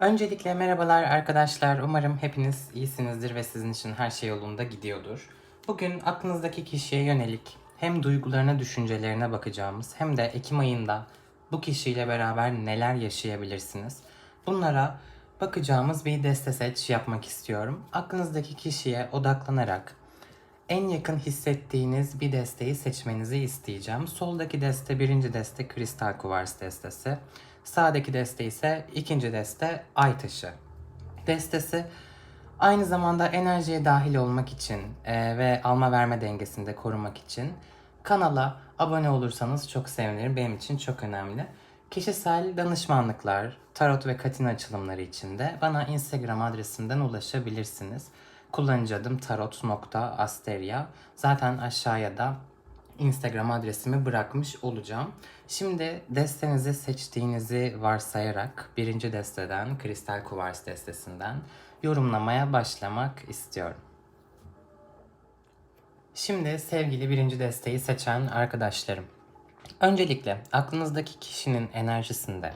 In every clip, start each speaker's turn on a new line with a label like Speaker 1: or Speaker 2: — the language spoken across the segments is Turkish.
Speaker 1: Öncelikle merhabalar arkadaşlar. Umarım hepiniz iyisinizdir ve sizin için her şey yolunda gidiyordur. Bugün aklınızdaki kişiye yönelik hem duygularına, düşüncelerine bakacağımız hem de Ekim ayında bu kişiyle beraber neler yaşayabilirsiniz? Bunlara bakacağımız bir deste seç yapmak istiyorum. Aklınızdaki kişiye odaklanarak en yakın hissettiğiniz bir desteği seçmenizi isteyeceğim. Soldaki deste birinci deste kristal kuvars destesi. Sağdaki deste ise ikinci deste ay taşı destesi. Aynı zamanda enerjiye dahil olmak için e, ve alma verme dengesini de korumak için kanala abone olursanız çok sevinirim. Benim için çok önemli. Kişisel danışmanlıklar, tarot ve katin açılımları için de bana Instagram adresimden ulaşabilirsiniz. Kullanıcı adım tarot.asteria. Zaten aşağıya da Instagram adresimi bırakmış olacağım. Şimdi destenizi seçtiğinizi varsayarak birinci desteden, Kristal Kuvars destesinden yorumlamaya başlamak istiyorum. Şimdi sevgili birinci desteği seçen arkadaşlarım. Öncelikle aklınızdaki kişinin enerjisinde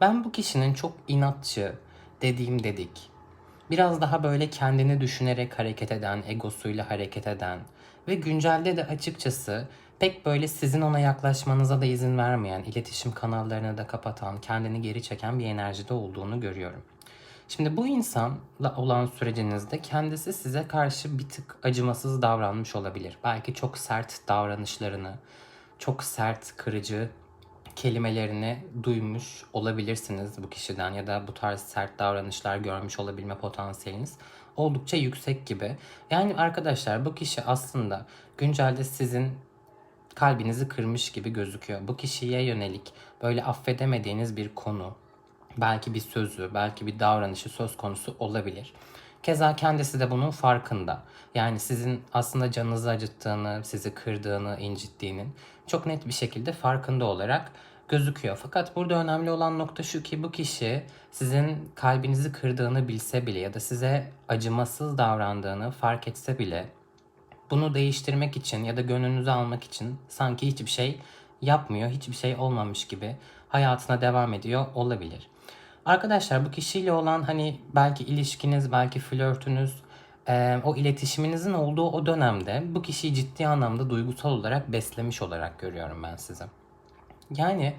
Speaker 1: ben bu kişinin çok inatçı, dediğim dedik, biraz daha böyle kendini düşünerek hareket eden, egosuyla hareket eden ve güncelde de açıkçası pek böyle sizin ona yaklaşmanıza da izin vermeyen, iletişim kanallarını da kapatan, kendini geri çeken bir enerjide olduğunu görüyorum. Şimdi bu insanla olan sürecinizde kendisi size karşı bir tık acımasız davranmış olabilir. Belki çok sert davranışlarını, çok sert, kırıcı kelimelerini duymuş olabilirsiniz bu kişiden ya da bu tarz sert davranışlar görmüş olabilme potansiyeliniz oldukça yüksek gibi. Yani arkadaşlar bu kişi aslında güncelde sizin kalbinizi kırmış gibi gözüküyor. Bu kişiye yönelik böyle affedemediğiniz bir konu, belki bir sözü, belki bir davranışı söz konusu olabilir. Keza kendisi de bunun farkında. Yani sizin aslında canınızı acıttığını, sizi kırdığını, incittiğinin çok net bir şekilde farkında olarak gözüküyor. Fakat burada önemli olan nokta şu ki bu kişi sizin kalbinizi kırdığını bilse bile ya da size acımasız davrandığını fark etse bile bunu değiştirmek için ya da gönlünüzü almak için sanki hiçbir şey yapmıyor, hiçbir şey olmamış gibi hayatına devam ediyor olabilir. Arkadaşlar bu kişiyle olan hani belki ilişkiniz, belki flörtünüz, e, o iletişiminizin olduğu o dönemde bu kişiyi ciddi anlamda duygusal olarak beslemiş olarak görüyorum ben sizi. Yani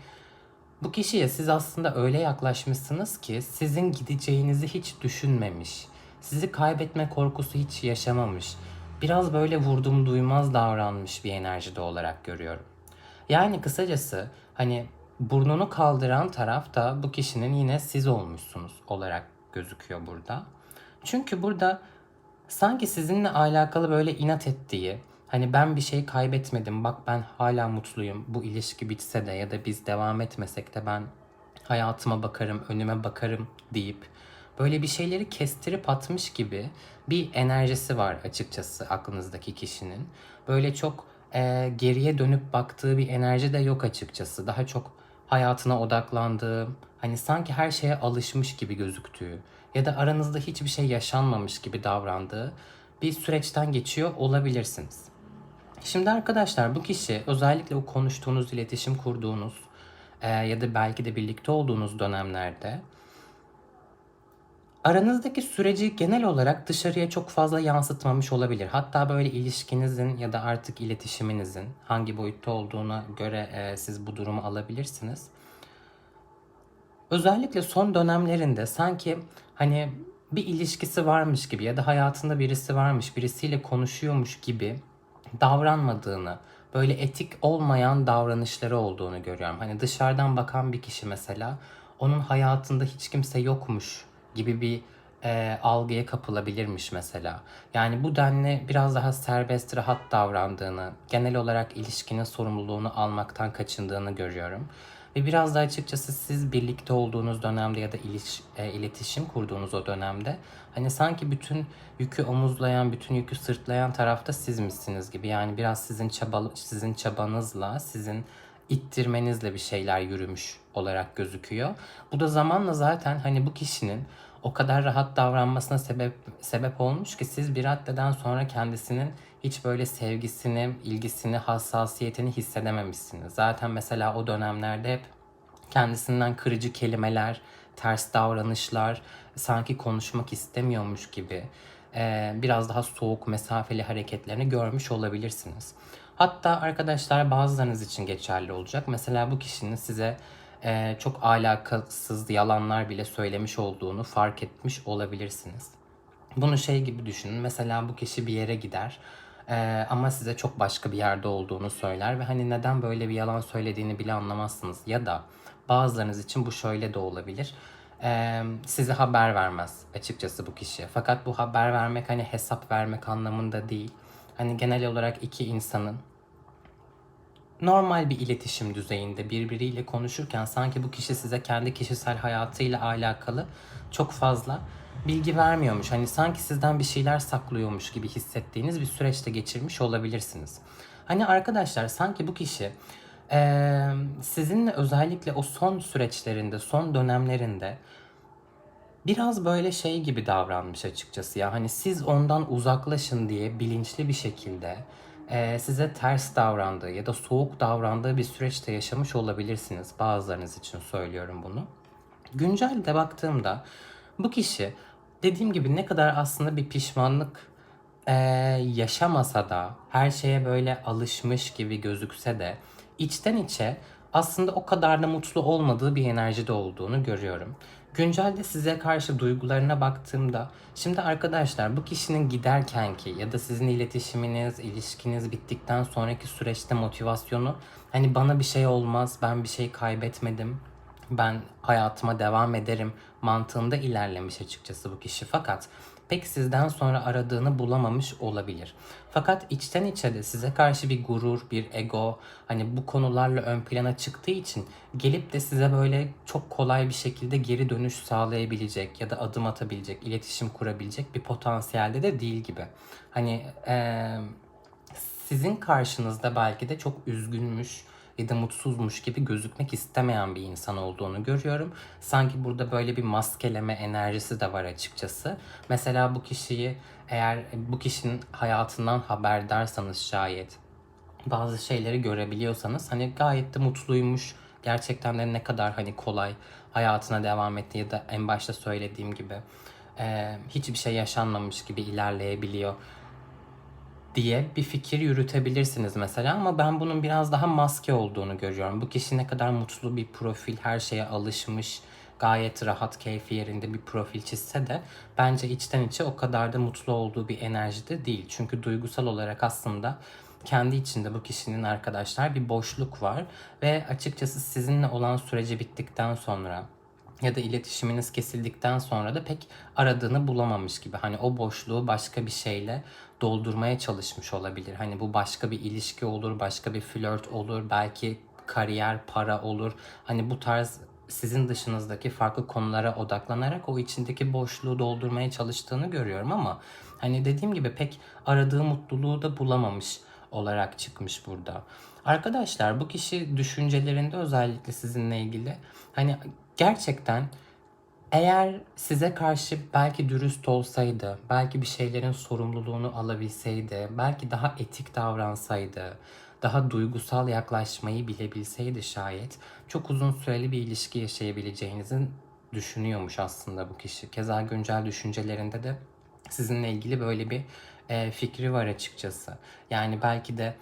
Speaker 1: bu kişiye siz aslında öyle yaklaşmışsınız ki sizin gideceğinizi hiç düşünmemiş. Sizi kaybetme korkusu hiç yaşamamış. Biraz böyle vurdum duymaz davranmış bir enerjide olarak görüyorum. Yani kısacası hani burnunu kaldıran taraf da bu kişinin yine siz olmuşsunuz olarak gözüküyor burada. Çünkü burada sanki sizinle alakalı böyle inat ettiği, hani ben bir şey kaybetmedim, bak ben hala mutluyum, bu ilişki bitse de ya da biz devam etmesek de ben hayatıma bakarım, önüme bakarım deyip böyle bir şeyleri kestirip atmış gibi bir enerjisi var açıkçası aklınızdaki kişinin. Böyle çok e, geriye dönüp baktığı bir enerji de yok açıkçası. Daha çok hayatına odaklandığı, hani sanki her şeye alışmış gibi gözüktüğü ya da aranızda hiçbir şey yaşanmamış gibi davrandığı bir süreçten geçiyor olabilirsiniz. Şimdi arkadaşlar bu kişi özellikle o konuştuğunuz, iletişim kurduğunuz e, ya da belki de birlikte olduğunuz dönemlerde aranızdaki süreci genel olarak dışarıya çok fazla yansıtmamış olabilir. Hatta böyle ilişkinizin ya da artık iletişiminizin hangi boyutta olduğuna göre e, siz bu durumu alabilirsiniz. Özellikle son dönemlerinde sanki hani bir ilişkisi varmış gibi ya da hayatında birisi varmış, birisiyle konuşuyormuş gibi davranmadığını, böyle etik olmayan davranışları olduğunu görüyorum. Hani dışarıdan bakan bir kişi mesela onun hayatında hiç kimse yokmuş gibi bir e, algıya kapılabilirmiş mesela. Yani bu denli biraz daha serbest, rahat davrandığını, genel olarak ilişkinin sorumluluğunu almaktan kaçındığını görüyorum. Ve biraz da açıkçası siz birlikte olduğunuz dönemde ya da iliş, e, iletişim kurduğunuz o dönemde hani sanki bütün yükü omuzlayan, bütün yükü sırtlayan tarafta siz misiniz gibi. Yani biraz sizin çaba, sizin çabanızla, sizin ittirmenizle bir şeyler yürümüş olarak gözüküyor. Bu da zamanla zaten hani bu kişinin o kadar rahat davranmasına sebep sebep olmuş ki siz bir raddeden sonra kendisinin hiç böyle sevgisini, ilgisini, hassasiyetini hissedememişsiniz. Zaten mesela o dönemlerde hep kendisinden kırıcı kelimeler, ters davranışlar, sanki konuşmak istemiyormuş gibi biraz daha soğuk mesafeli hareketlerini görmüş olabilirsiniz. Hatta arkadaşlar bazılarınız için geçerli olacak. Mesela bu kişinin size e, çok alakasız yalanlar bile söylemiş olduğunu fark etmiş olabilirsiniz. Bunu şey gibi düşünün. Mesela bu kişi bir yere gider e, ama size çok başka bir yerde olduğunu söyler ve hani neden böyle bir yalan söylediğini bile anlamazsınız. Ya da bazılarınız için bu şöyle de olabilir. E, size haber vermez açıkçası bu kişi. Fakat bu haber vermek hani hesap vermek anlamında değil. Hani genel olarak iki insanın normal bir iletişim düzeyinde birbiriyle konuşurken sanki bu kişi size kendi kişisel hayatıyla alakalı çok fazla bilgi vermiyormuş. Hani sanki sizden bir şeyler saklıyormuş gibi hissettiğiniz bir süreçte geçirmiş olabilirsiniz. Hani arkadaşlar sanki bu kişi eee, sizinle özellikle o son süreçlerinde, son dönemlerinde biraz böyle şey gibi davranmış açıkçası ya hani siz ondan uzaklaşın diye bilinçli bir şekilde e, size ters davrandığı ya da soğuk davrandığı bir süreçte yaşamış olabilirsiniz. Bazılarınız için söylüyorum bunu. Güncelde baktığımda bu kişi dediğim gibi ne kadar aslında bir pişmanlık e, yaşamasa da her şeye böyle alışmış gibi gözükse de içten içe aslında o kadar da mutlu olmadığı bir enerjide olduğunu görüyorum. Güncelde size karşı duygularına baktığımda şimdi arkadaşlar bu kişinin giderkenki ya da sizin iletişiminiz, ilişkiniz bittikten sonraki süreçte motivasyonu hani bana bir şey olmaz, ben bir şey kaybetmedim, ben hayatıma devam ederim mantığında ilerlemiş açıkçası bu kişi. Fakat pek sizden sonra aradığını bulamamış olabilir. Fakat içten içe de size karşı bir gurur, bir ego hani bu konularla ön plana çıktığı için gelip de size böyle çok kolay bir şekilde geri dönüş sağlayabilecek ya da adım atabilecek, iletişim kurabilecek bir potansiyelde de değil gibi. Hani eee sizin karşınızda belki de çok üzgünmüş ya da mutsuzmuş gibi gözükmek istemeyen bir insan olduğunu görüyorum. Sanki burada böyle bir maskeleme enerjisi de var açıkçası. Mesela bu kişiyi eğer bu kişinin hayatından haberdarsanız şayet bazı şeyleri görebiliyorsanız hani gayet de mutluymuş. Gerçekten de ne kadar hani kolay hayatına devam etti ya da en başta söylediğim gibi e, hiçbir şey yaşanmamış gibi ilerleyebiliyor diye bir fikir yürütebilirsiniz mesela ama ben bunun biraz daha maske olduğunu görüyorum. Bu kişi ne kadar mutlu bir profil, her şeye alışmış, gayet rahat, keyfi yerinde bir profil çizse de bence içten içe o kadar da mutlu olduğu bir enerjide değil. Çünkü duygusal olarak aslında kendi içinde bu kişinin arkadaşlar bir boşluk var ve açıkçası sizinle olan süreci bittikten sonra ya da iletişiminiz kesildikten sonra da pek aradığını bulamamış gibi. Hani o boşluğu başka bir şeyle doldurmaya çalışmış olabilir. Hani bu başka bir ilişki olur, başka bir flört olur, belki kariyer, para olur. Hani bu tarz sizin dışınızdaki farklı konulara odaklanarak o içindeki boşluğu doldurmaya çalıştığını görüyorum ama hani dediğim gibi pek aradığı mutluluğu da bulamamış olarak çıkmış burada. Arkadaşlar bu kişi düşüncelerinde özellikle sizinle ilgili hani gerçekten eğer size karşı belki dürüst olsaydı, belki bir şeylerin sorumluluğunu alabilseydi, belki daha etik davransaydı, daha duygusal yaklaşmayı bilebilseydi şayet çok uzun süreli bir ilişki yaşayabileceğinizi düşünüyormuş aslında bu kişi. Keza güncel düşüncelerinde de sizinle ilgili böyle bir e, fikri var açıkçası. Yani belki de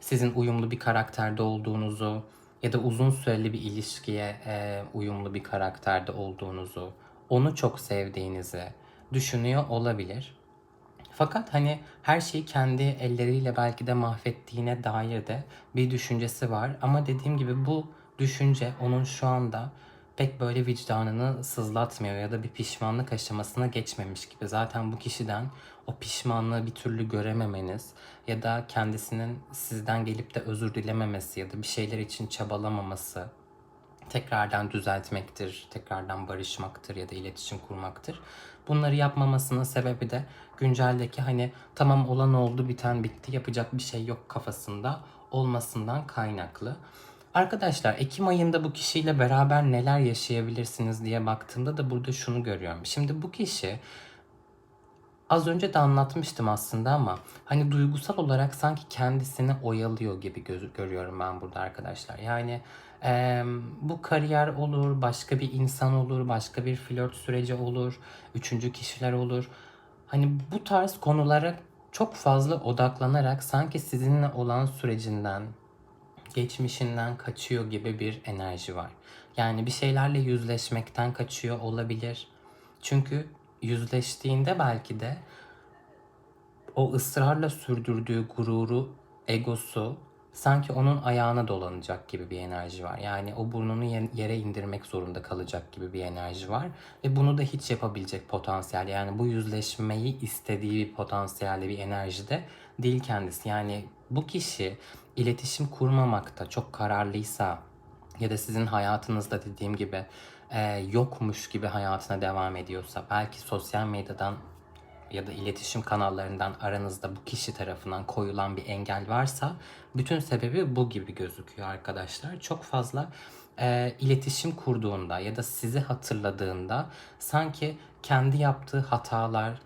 Speaker 1: sizin uyumlu bir karakterde olduğunuzu ya da uzun süreli bir ilişkiye e, uyumlu bir karakterde olduğunuzu, onu çok sevdiğinizi düşünüyor olabilir. Fakat hani her şeyi kendi elleriyle belki de mahvettiğine dair de bir düşüncesi var. Ama dediğim gibi bu düşünce onun şu anda pek böyle vicdanını sızlatmıyor ya da bir pişmanlık aşamasına geçmemiş gibi. Zaten bu kişiden o pişmanlığı bir türlü görememeniz ya da kendisinin sizden gelip de özür dilememesi ya da bir şeyler için çabalamaması tekrardan düzeltmektir, tekrardan barışmaktır ya da iletişim kurmaktır. Bunları yapmamasının sebebi de günceldeki hani tamam olan oldu biten bitti yapacak bir şey yok kafasında olmasından kaynaklı. Arkadaşlar Ekim ayında bu kişiyle beraber neler yaşayabilirsiniz diye baktığımda da burada şunu görüyorum. Şimdi bu kişi az önce de anlatmıştım aslında ama hani duygusal olarak sanki kendisini oyalıyor gibi göz görüyorum ben burada arkadaşlar. Yani Ee, bu kariyer olur, başka bir insan olur, başka bir flört süreci olur, üçüncü kişiler olur. Hani bu tarz konulara çok fazla odaklanarak sanki sizinle olan sürecinden, geçmişinden kaçıyor gibi bir enerji var. Yani bir şeylerle yüzleşmekten kaçıyor olabilir. Çünkü yüzleştiğinde belki de o ısrarla sürdürdüğü gururu, egosu sanki onun ayağına dolanacak gibi bir enerji var. Yani o burnunu ye- yere indirmek zorunda kalacak gibi bir enerji var. Ve bunu da hiç yapabilecek potansiyel. Yani bu yüzleşmeyi istediği bir potansiyelde bir enerjide değil kendisi. Yani bu kişi iletişim kurmamakta çok kararlıysa ya da sizin hayatınızda dediğim gibi e, yokmuş gibi hayatına devam ediyorsa belki sosyal medyadan ya da iletişim kanallarından aranızda bu kişi tarafından koyulan bir engel varsa bütün sebebi bu gibi gözüküyor arkadaşlar. Çok fazla e, iletişim kurduğunda ya da sizi hatırladığında sanki kendi yaptığı hatalar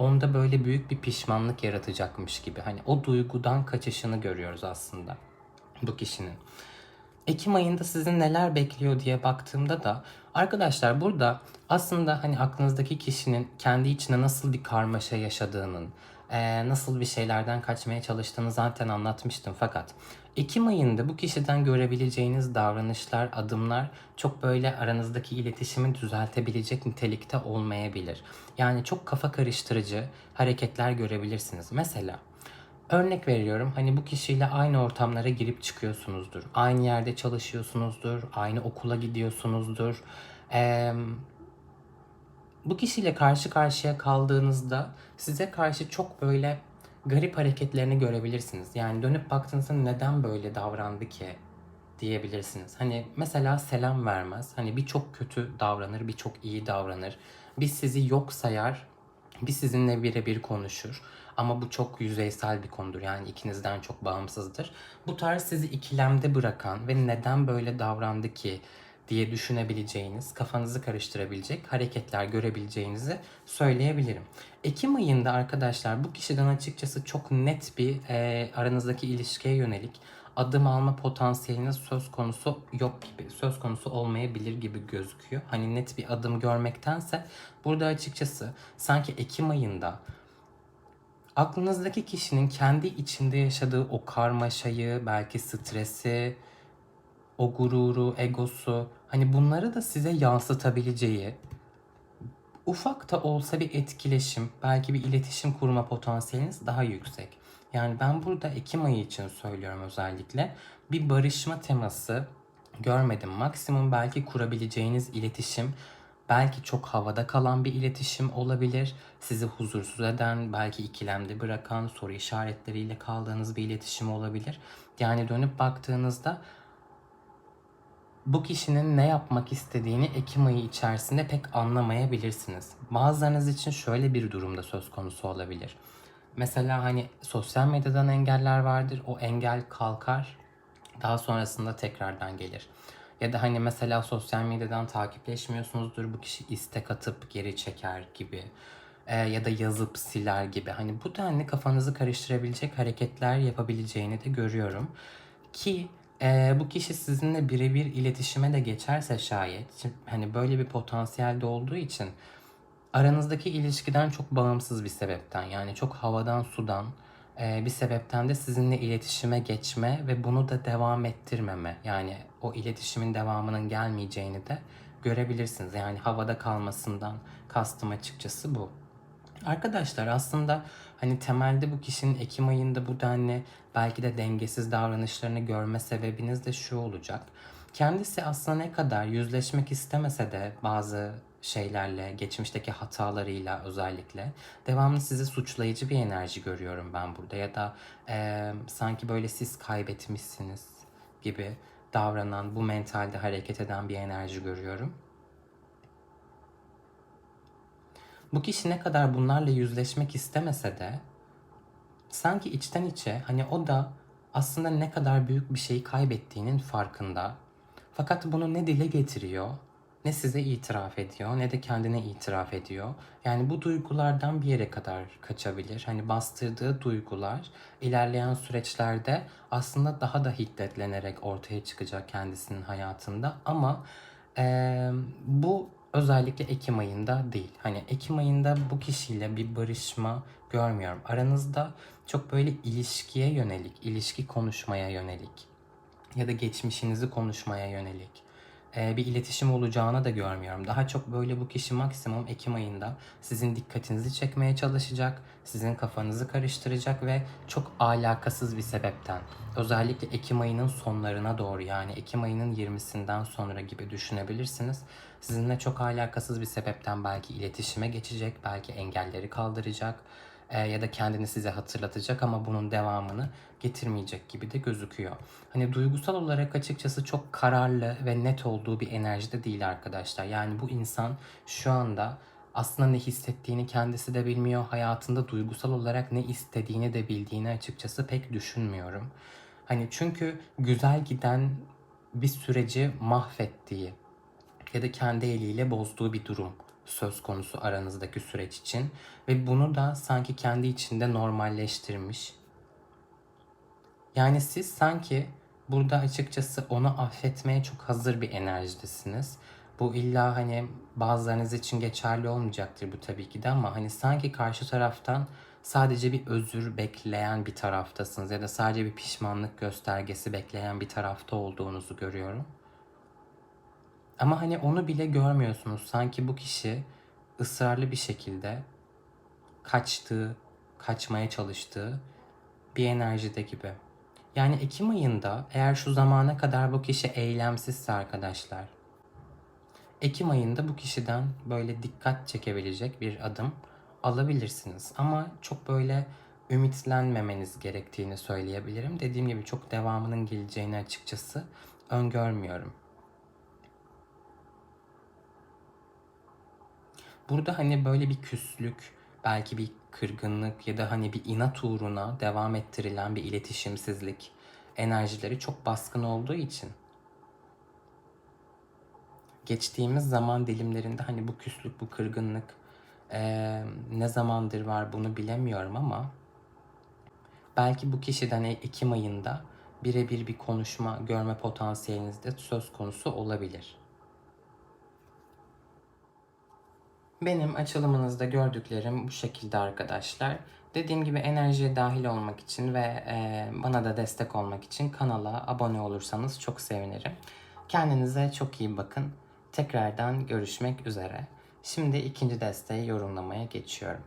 Speaker 1: onda böyle büyük bir pişmanlık yaratacakmış gibi. Hani o duygudan kaçışını görüyoruz aslında bu kişinin. Ekim ayında sizi neler bekliyor diye baktığımda da arkadaşlar burada aslında hani aklınızdaki kişinin kendi içine nasıl bir karmaşa yaşadığının, nasıl bir şeylerden kaçmaya çalıştığını zaten anlatmıştım fakat Ekim ayında bu kişiden görebileceğiniz davranışlar, adımlar çok böyle aranızdaki iletişimi düzeltebilecek nitelikte olmayabilir. Yani çok kafa karıştırıcı hareketler görebilirsiniz. Mesela Örnek veriyorum hani bu kişiyle aynı ortamlara girip çıkıyorsunuzdur. Aynı yerde çalışıyorsunuzdur. Aynı okula gidiyorsunuzdur. Eee, bu kişiyle karşı karşıya kaldığınızda size karşı çok böyle garip hareketlerini görebilirsiniz. Yani dönüp baktığınızda neden böyle davrandı ki diyebilirsiniz. Hani mesela selam vermez. Hani bir çok kötü davranır, bir çok iyi davranır. Bir sizi yok sayar, bir sizinle birebir konuşur. Ama bu çok yüzeysel bir konudur. Yani ikinizden çok bağımsızdır. Bu tarz sizi ikilemde bırakan ve neden böyle davrandı ki diye düşünebileceğiniz, kafanızı karıştırabilecek hareketler görebileceğinizi söyleyebilirim. Ekim ayında arkadaşlar bu kişiden açıkçası çok net bir e, aranızdaki ilişkiye yönelik adım alma potansiyeliniz söz konusu yok gibi, söz konusu olmayabilir gibi gözüküyor. Hani net bir adım görmektense burada açıkçası sanki Ekim ayında aklınızdaki kişinin kendi içinde yaşadığı o karmaşayı, belki stresi, o gururu, egosu hani bunları da size yansıtabileceği ufak da olsa bir etkileşim, belki bir iletişim kurma potansiyeliniz daha yüksek. Yani ben burada Ekim ayı için söylüyorum özellikle. Bir barışma teması görmedim. Maksimum belki kurabileceğiniz iletişim belki çok havada kalan bir iletişim olabilir. Sizi huzursuz eden, belki ikilemde bırakan, soru işaretleriyle kaldığınız bir iletişim olabilir. Yani dönüp baktığınızda bu kişinin ne yapmak istediğini Ekim ayı içerisinde pek anlamayabilirsiniz. Bazılarınız için şöyle bir durumda söz konusu olabilir. Mesela hani sosyal medyadan engeller vardır. O engel kalkar. Daha sonrasında tekrardan gelir. Ya da hani mesela sosyal medyadan takipleşmiyorsunuzdur. Bu kişi istek atıp geri çeker gibi. Ee, ya da yazıp siler gibi. Hani bu denli kafanızı karıştırabilecek hareketler yapabileceğini de görüyorum. Ki e, bu kişi sizinle birebir iletişime de geçerse şayet hani böyle bir potansiyelde olduğu için aranızdaki ilişkiden çok bağımsız bir sebepten yani çok havadan sudan e, bir sebepten de sizinle iletişime geçme ve bunu da devam ettirmeme yani o iletişimin devamının gelmeyeceğini de görebilirsiniz. Yani havada kalmasından kastım açıkçası bu. Arkadaşlar aslında hani temelde bu kişinin Ekim ayında bu denli belki de dengesiz davranışlarını görme sebebiniz de şu olacak. Kendisi aslında ne kadar yüzleşmek istemese de bazı şeylerle, geçmişteki hatalarıyla özellikle devamlı sizi suçlayıcı bir enerji görüyorum ben burada ya da eee, sanki böyle siz kaybetmişsiniz gibi davranan, bu mentalde hareket eden bir enerji görüyorum. Bu kişi ne kadar bunlarla yüzleşmek istemese de sanki içten içe hani o da aslında ne kadar büyük bir şeyi kaybettiğinin farkında. Fakat bunu ne dile getiriyor ne size itiraf ediyor ne de kendine itiraf ediyor. Yani bu duygulardan bir yere kadar kaçabilir. Hani bastırdığı duygular ilerleyen süreçlerde aslında daha da hiddetlenerek ortaya çıkacak kendisinin hayatında. Ama eee, bu özellikle Ekim ayında değil. Hani Ekim ayında bu kişiyle bir barışma görmüyorum. Aranızda çok böyle ilişkiye yönelik, ilişki konuşmaya yönelik ya da geçmişinizi konuşmaya yönelik bir iletişim olacağını da görmüyorum. Daha çok böyle bu kişi maksimum Ekim ayında sizin dikkatinizi çekmeye çalışacak, sizin kafanızı karıştıracak ve çok alakasız bir sebepten özellikle Ekim ayının sonlarına doğru yani Ekim ayının 20'sinden sonra gibi düşünebilirsiniz. Sizinle çok alakasız bir sebepten belki iletişime geçecek, belki engelleri kaldıracak e, ya da kendini size hatırlatacak ama bunun devamını getirmeyecek gibi de gözüküyor. Hani duygusal olarak açıkçası çok kararlı ve net olduğu bir enerjide değil arkadaşlar. Yani bu insan şu anda aslında ne hissettiğini kendisi de bilmiyor. Hayatında duygusal olarak ne istediğini de bildiğini açıkçası pek düşünmüyorum. Hani çünkü güzel giden bir süreci mahvettiği ya da kendi eliyle bozduğu bir durum söz konusu aranızdaki süreç için ve bunu da sanki kendi içinde normalleştirmiş. Yani siz sanki burada açıkçası onu affetmeye çok hazır bir enerjidesiniz. Bu illa hani bazılarınız için geçerli olmayacaktır bu tabii ki de ama hani sanki karşı taraftan sadece bir özür bekleyen bir taraftasınız ya da sadece bir pişmanlık göstergesi bekleyen bir tarafta olduğunuzu görüyorum. Ama hani onu bile görmüyorsunuz. Sanki bu kişi ısrarlı bir şekilde kaçtığı, kaçmaya çalıştığı bir enerjide gibi. Yani Ekim ayında eğer şu zamana kadar bu kişi eylemsizse arkadaşlar, Ekim ayında bu kişiden böyle dikkat çekebilecek bir adım alabilirsiniz. Ama çok böyle ümitlenmemeniz gerektiğini söyleyebilirim. Dediğim gibi çok devamının geleceğini açıkçası öngörmüyorum. Burada hani böyle bir küslük, belki bir kırgınlık ya da hani bir inat uğruna devam ettirilen bir iletişimsizlik enerjileri çok baskın olduğu için geçtiğimiz zaman dilimlerinde hani bu küslük, bu kırgınlık eee, ne zamandır var bunu bilemiyorum ama belki bu kişiden Ekim ayında birebir bir konuşma görme potansiyeliniz de söz konusu olabilir. Benim açılımınızda gördüklerim bu şekilde arkadaşlar. Dediğim gibi enerjiye dahil olmak için ve e, bana da destek olmak için kanala abone olursanız çok sevinirim. Kendinize çok iyi bakın. Tekrardan görüşmek üzere. Şimdi ikinci desteği yorumlamaya geçiyorum.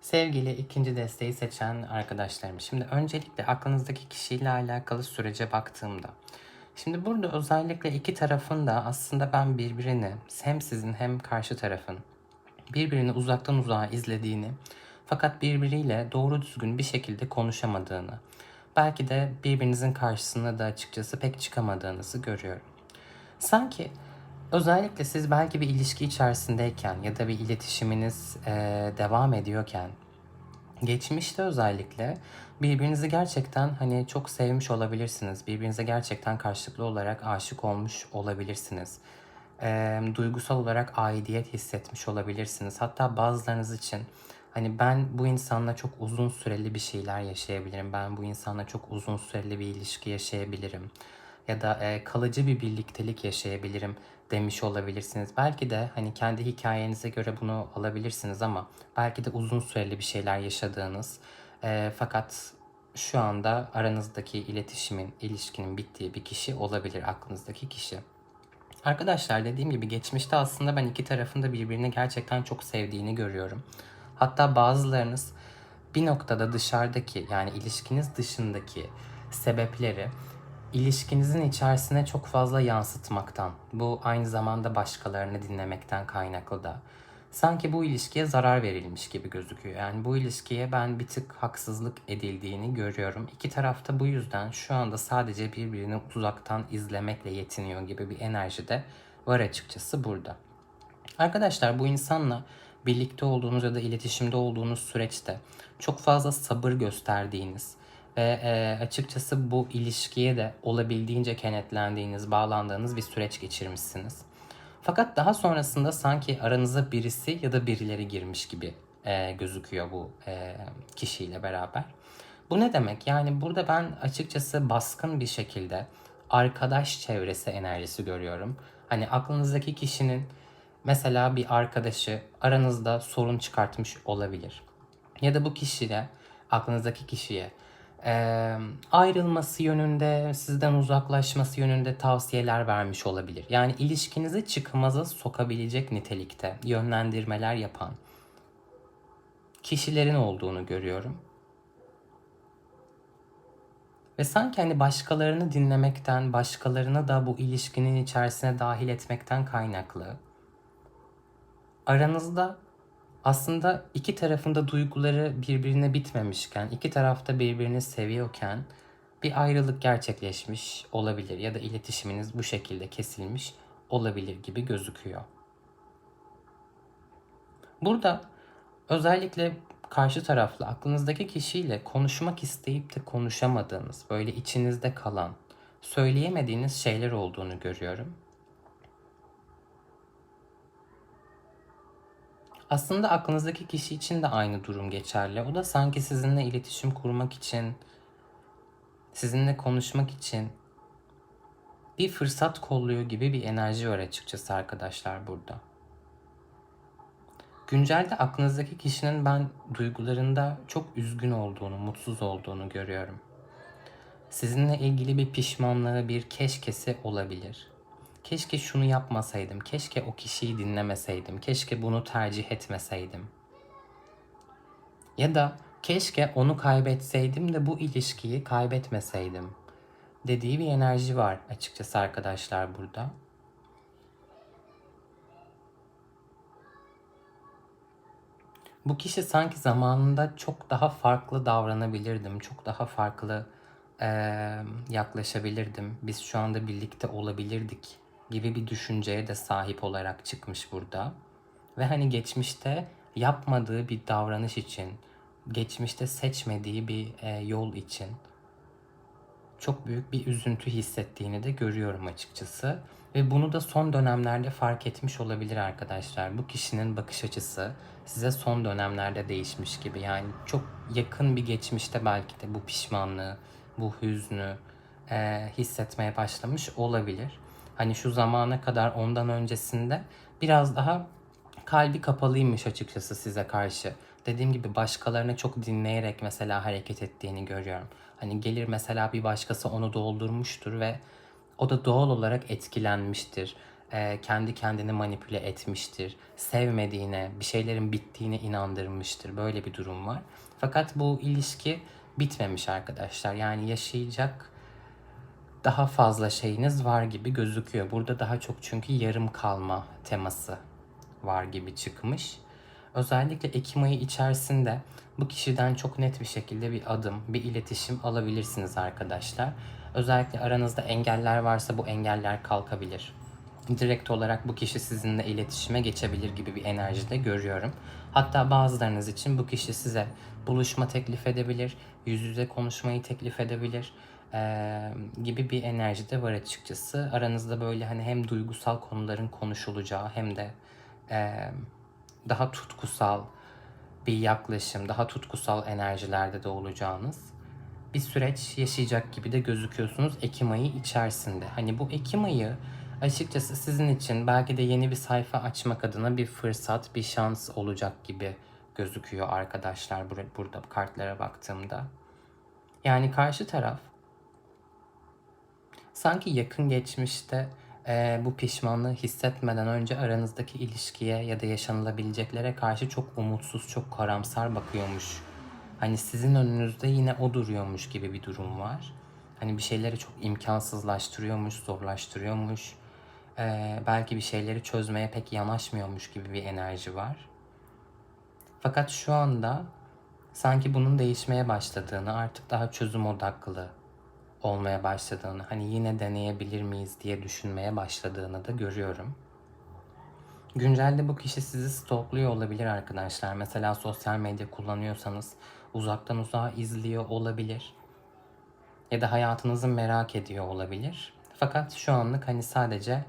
Speaker 1: Sevgili ikinci desteği seçen arkadaşlarım. Şimdi öncelikle aklınızdaki kişiyle alakalı sürece baktığımda Şimdi burada özellikle iki tarafın da aslında ben birbirini hem sizin hem karşı tarafın birbirini uzaktan uzağa izlediğini fakat birbiriyle doğru düzgün bir şekilde konuşamadığını belki de birbirinizin karşısına da açıkçası pek çıkamadığınızı görüyorum. Sanki özellikle siz belki bir ilişki içerisindeyken ya da bir iletişiminiz e, devam ediyorken geçmişte özellikle birbirinizi gerçekten hani çok sevmiş olabilirsiniz. Birbirinize gerçekten karşılıklı olarak aşık olmuş olabilirsiniz. E, duygusal olarak aidiyet hissetmiş olabilirsiniz. Hatta bazılarınız için hani ben bu insanla çok uzun süreli bir şeyler yaşayabilirim. Ben bu insanla çok uzun süreli bir ilişki yaşayabilirim. Ya da e, kalıcı bir birliktelik yaşayabilirim demiş olabilirsiniz. Belki de hani kendi hikayenize göre bunu alabilirsiniz ama belki de uzun süreli bir şeyler yaşadığınız e, fakat şu anda aranızdaki iletişimin, ilişkinin bittiği bir kişi olabilir aklınızdaki kişi. Arkadaşlar dediğim gibi geçmişte aslında ben iki tarafın da birbirini gerçekten çok sevdiğini görüyorum. Hatta bazılarınız bir noktada dışarıdaki yani ilişkiniz dışındaki sebepleri ilişkinizin içerisine çok fazla yansıtmaktan, bu aynı zamanda başkalarını dinlemekten kaynaklı da sanki bu ilişkiye zarar verilmiş gibi gözüküyor. Yani bu ilişkiye ben bir tık haksızlık edildiğini görüyorum. İki tarafta bu yüzden şu anda sadece birbirini uzaktan izlemekle yetiniyor gibi bir enerji de var açıkçası burada. Arkadaşlar bu insanla birlikte olduğunuz ya da iletişimde olduğunuz süreçte çok fazla sabır gösterdiğiniz, Ve e, açıkçası bu ilişkiye de olabildiğince kenetlendiğiniz, bağlandığınız bir süreç geçirmişsiniz. Fakat daha sonrasında sanki aranıza birisi ya da birileri girmiş gibi e, gözüküyor bu e, kişiyle beraber. Bu ne demek? Yani burada ben açıkçası baskın bir şekilde arkadaş çevresi enerjisi görüyorum. Hani aklınızdaki kişinin mesela bir arkadaşı aranızda sorun çıkartmış olabilir. Ya da bu kişiye, aklınızdaki kişiye e, ayrılması yönünde, sizden uzaklaşması yönünde tavsiyeler vermiş olabilir. Yani ilişkinizi çıkmaza sokabilecek nitelikte yönlendirmeler yapan kişilerin olduğunu görüyorum. Ve sanki hani başkalarını dinlemekten, başkalarını da bu ilişkinin içerisine dahil etmekten kaynaklı. Aranızda aslında iki tarafında duyguları birbirine bitmemişken, iki tarafta birbirini seviyorken bir ayrılık gerçekleşmiş olabilir ya da iletişiminiz bu şekilde kesilmiş olabilir gibi gözüküyor. Burada özellikle karşı taraflı aklınızdaki kişiyle konuşmak isteyip de konuşamadığınız, böyle içinizde kalan, söyleyemediğiniz şeyler olduğunu görüyorum. Aslında aklınızdaki kişi için de aynı durum geçerli. O da sanki sizinle iletişim kurmak için, sizinle konuşmak için bir fırsat kolluyor gibi bir enerji var açıkçası arkadaşlar burada. Güncelde aklınızdaki kişinin ben duygularında çok üzgün olduğunu, mutsuz olduğunu görüyorum. Sizinle ilgili bir pişmanlığı, bir keşkesi olabilir. Keşke şunu yapmasaydım, keşke o kişiyi dinlemeseydim, keşke bunu tercih etmeseydim. Ya da keşke onu kaybetseydim de bu ilişkiyi kaybetmeseydim dediği bir enerji var açıkçası arkadaşlar burada. Bu kişi sanki zamanında çok daha farklı davranabilirdim, çok daha farklı e, yaklaşabilirdim. Biz şu anda birlikte olabilirdik gibi bir düşünceye de sahip olarak çıkmış burada. Ve hani geçmişte yapmadığı bir davranış için, geçmişte seçmediği bir e, yol için çok büyük bir üzüntü hissettiğini de görüyorum açıkçası. Ve bunu da son dönemlerde fark etmiş olabilir arkadaşlar. Bu kişinin bakış açısı size son dönemlerde değişmiş gibi. Yani çok yakın bir geçmişte belki de bu pişmanlığı, bu hüznü e, hissetmeye başlamış olabilir. Hani şu zamana kadar ondan öncesinde biraz daha kalbi kapalıymış açıkçası size karşı. Dediğim gibi başkalarını çok dinleyerek mesela hareket ettiğini görüyorum. Hani gelir mesela bir başkası onu doldurmuştur ve o da doğal olarak etkilenmiştir. Ee, kendi kendini manipüle etmiştir. Sevmediğine, bir şeylerin bittiğine inandırmıştır. Böyle bir durum var. Fakat bu ilişki bitmemiş arkadaşlar. Yani yaşayacak daha fazla şeyiniz var gibi gözüküyor. Burada daha çok çünkü yarım kalma teması var gibi çıkmış. Özellikle Ekim ayı içerisinde bu kişiden çok net bir şekilde bir adım, bir iletişim alabilirsiniz arkadaşlar. Özellikle aranızda engeller varsa bu engeller kalkabilir. Direkt olarak bu kişi sizinle iletişime geçebilir gibi bir enerji de görüyorum. Hatta bazılarınız için bu kişi size buluşma teklif edebilir, yüz yüze konuşmayı teklif edebilir ee, gibi bir enerji de var açıkçası. Aranızda böyle hani hem duygusal konuların konuşulacağı hem de e, daha tutkusal bir yaklaşım, daha tutkusal enerjilerde de olacağınız bir süreç yaşayacak gibi de gözüküyorsunuz Ekim ayı içerisinde. Hani bu Ekim ayı açıkçası sizin için belki de yeni bir sayfa açmak adına bir fırsat, bir şans olacak gibi gözüküyor arkadaşlar burada kartlara baktığımda. Yani karşı taraf sanki yakın geçmişte e, bu pişmanlığı hissetmeden önce aranızdaki ilişkiye ya da yaşanılabileceklere karşı çok umutsuz, çok karamsar bakıyormuş. Hani sizin önünüzde yine o duruyormuş gibi bir durum var. Hani bir şeyleri çok imkansızlaştırıyormuş, zorlaştırıyormuş. Ee, belki bir şeyleri çözmeye pek yanaşmıyormuş gibi bir enerji var. Fakat şu anda sanki bunun değişmeye başladığını, artık daha çözüm odaklı olmaya başladığını, hani yine deneyebilir miyiz diye düşünmeye başladığını da görüyorum. Güncelde bu kişi sizi stalkluyor olabilir arkadaşlar. Mesela sosyal medya kullanıyorsanız uzaktan uzağa izliyor olabilir. ya da hayatınızı merak ediyor olabilir. Fakat şu anlık hani sadece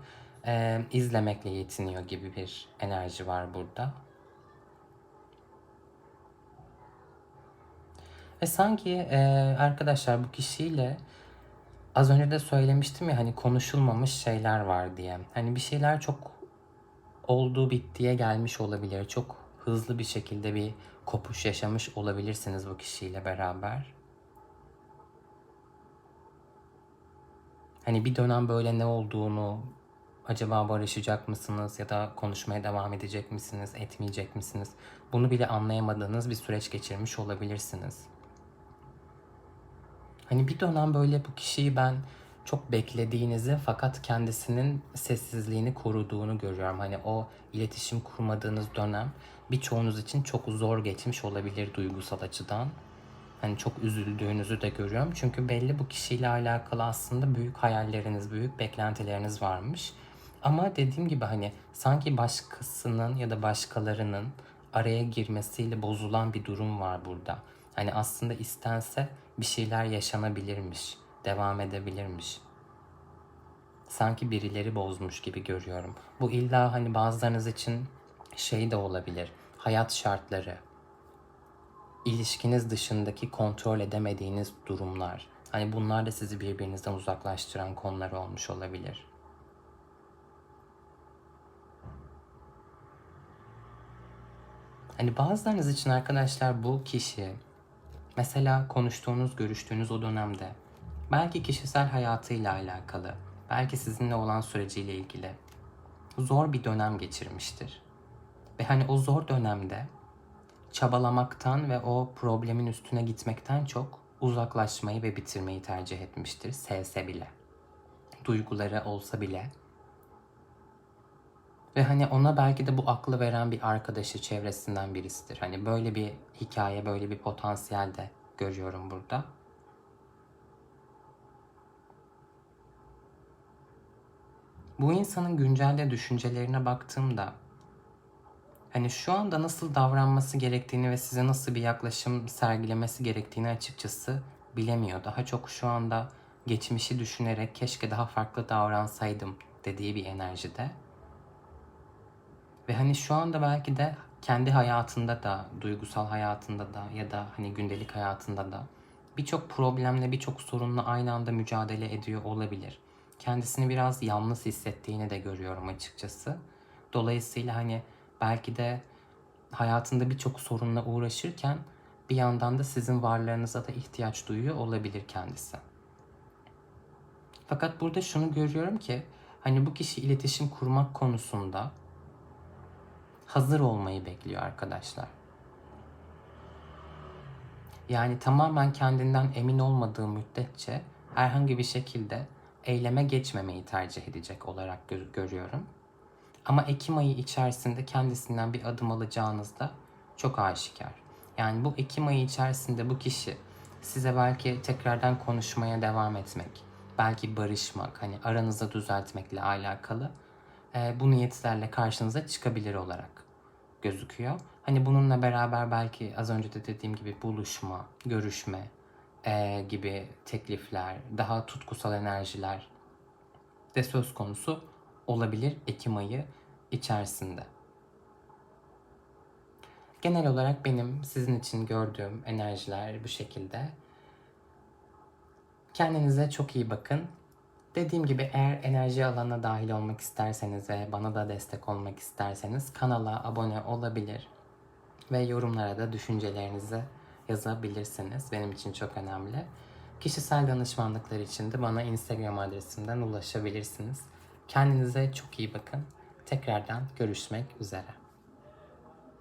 Speaker 1: e, izlemekle yetiniyor gibi bir enerji var burada. Ve sanki e, arkadaşlar bu kişiyle az önce de söylemiştim ya hani konuşulmamış şeyler var diye. Hani bir şeyler çok olduğu bittiye gelmiş olabilir. Çok hızlı bir şekilde bir kopuş yaşamış olabilirsiniz bu kişiyle beraber. Hani bir dönem böyle ne olduğunu, acaba barışacak mısınız ya da konuşmaya devam edecek misiniz, etmeyecek misiniz? Bunu bile anlayamadığınız bir süreç geçirmiş olabilirsiniz. Hani bir dönem böyle bu kişiyi ben çok beklediğinizi fakat kendisinin sessizliğini koruduğunu görüyorum. Hani o iletişim kurmadığınız dönem birçoğunuz için çok zor geçmiş olabilir duygusal açıdan. Hani çok üzüldüğünüzü de görüyorum. Çünkü belli bu kişiyle alakalı aslında büyük hayalleriniz, büyük beklentileriniz varmış. Ama dediğim gibi hani sanki başkasının ya da başkalarının araya girmesiyle bozulan bir durum var burada. Hani aslında istense bir şeyler yaşanabilirmiş, devam edebilirmiş. Sanki birileri bozmuş gibi görüyorum. Bu illa hani bazılarınız için şey de olabilir. Hayat şartları, ilişkiniz dışındaki kontrol edemediğiniz durumlar. Hani bunlar da sizi birbirinizden uzaklaştıran konular olmuş olabilir. Hani bazılarınız için arkadaşlar bu kişi mesela konuştuğunuz, görüştüğünüz o dönemde belki kişisel hayatıyla alakalı, belki sizinle olan süreciyle ilgili zor bir dönem geçirmiştir. Ve hani o zor dönemde çabalamaktan ve o problemin üstüne gitmekten çok uzaklaşmayı ve bitirmeyi tercih etmiştir. Sevse bile. Duyguları olsa bile. Ve hani ona belki de bu aklı veren bir arkadaşı çevresinden birisidir. Hani böyle bir hikaye, böyle bir potansiyel de görüyorum burada. Bu insanın güncelde düşüncelerine baktığımda hani şu anda nasıl davranması gerektiğini ve size nasıl bir yaklaşım sergilemesi gerektiğini açıkçası bilemiyor. Daha çok şu anda geçmişi düşünerek keşke daha farklı davransaydım dediği bir enerjide. Ve hani şu anda belki de kendi hayatında da, duygusal hayatında da ya da hani gündelik hayatında da birçok problemle, birçok sorunla aynı anda mücadele ediyor olabilir. Kendisini biraz yalnız hissettiğini de görüyorum açıkçası. Dolayısıyla hani belki de hayatında birçok sorunla uğraşırken bir yandan da sizin varlığınıza da ihtiyaç duyuyor olabilir kendisi. Fakat burada şunu görüyorum ki hani bu kişi iletişim kurmak konusunda hazır olmayı bekliyor arkadaşlar. Yani tamamen kendinden emin olmadığı müddetçe herhangi bir şekilde eyleme geçmemeyi tercih edecek olarak gör- görüyorum. Ama Ekim ayı içerisinde kendisinden bir adım alacağınız da çok aşikar. Yani bu Ekim ayı içerisinde bu kişi size belki tekrardan konuşmaya devam etmek, belki barışmak, hani aranızda düzeltmekle alakalı e, bu niyetlerle karşınıza çıkabilir olarak gözüküyor. Hani bununla beraber belki az önce de dediğim gibi buluşma, görüşme e, gibi teklifler, daha tutkusal enerjiler de söz konusu olabilir Ekim ayı içerisinde. Genel olarak benim sizin için gördüğüm enerjiler bu şekilde. Kendinize çok iyi bakın. Dediğim gibi eğer enerji alanına dahil olmak isterseniz ve bana da destek olmak isterseniz kanala abone olabilir ve yorumlara da düşüncelerinizi yazabilirsiniz. Benim için çok önemli. Kişisel danışmanlıklar için de bana Instagram adresimden ulaşabilirsiniz. Kendinize çok iyi bakın. Tekrardan görüşmek üzere.